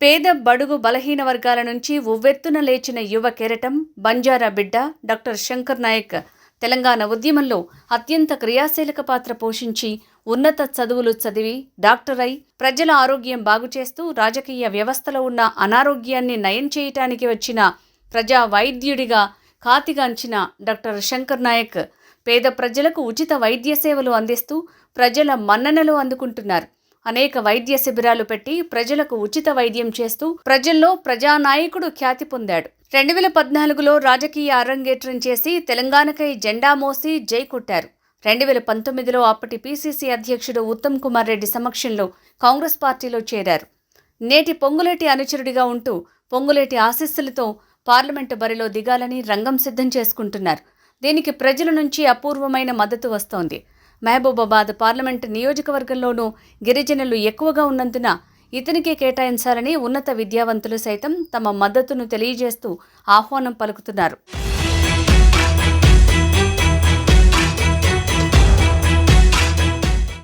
పేద బడుగు బలహీన వర్గాల నుంచి ఉవ్వెత్తున లేచిన యువ కెరటం బంజారా బిడ్డ డాక్టర్ శంకర్ నాయక్. తెలంగాణ ఉద్యమంలో అత్యంత క్రియాశీలక పాత్ర పోషించి ఉన్నత చదువులు చదివి డాక్టర్ అయి ప్రజల ఆరోగ్యం బాగుచేస్తూ రాజకీయ వ్యవస్థలో ఉన్న అనారోగ్యాన్ని నయం చేయటానికి వచ్చిన ప్రజా వైద్యుడిగా ఖాతిగాంచిన డాక్టర్ శంకర్ నాయక్. పేద ప్రజలకు ఉచిత వైద్య సేవలు అందిస్తూ ప్రజల మన్ననలు అందుకుంటున్నారు. అనేక వైద్య శిబిరాలు పెట్టి ప్రజలకు ఉచిత వైద్యం చేస్తూ ప్రజల్లో ప్రజానాయకుడు ఖ్యాతి పొందాడు. రెండు వేల పద్నాలుగులో రాజకీయ అరంగేట్రం చేసి తెలంగాణకై జెండా మోసి జై కొట్టారు. రెండు వేల పంతొమ్మిదిలో అప్పటి పీసీసీ అధ్యక్షుడు ఉత్తమ్ కుమార్ రెడ్డి సమక్షంలో కాంగ్రెస్ పార్టీలో చేరారు. నేటి పొంగులేటి అనుచరుడిగా ఉంటూ పొంగులేటి ఆశీస్సులతో పార్లమెంటు బరిలో దిగాలని రంగం సిద్ధం చేసుకుంటున్నారు. దీనికి ప్రజల నుంచి అపూర్వమైన మద్దతు వస్తోంది. మహబూబాబాద్ పార్లమెంట్ నియోజకవర్గంలోనూ గిరిజనులు ఎక్కువగా ఉన్నందున ఇతనికే కేటాయించాలని ఉన్నత విద్యావంతులు సైతం తమ మద్దతును తెలియజేస్తూ ఆహ్వానం పలుకుతున్నారు.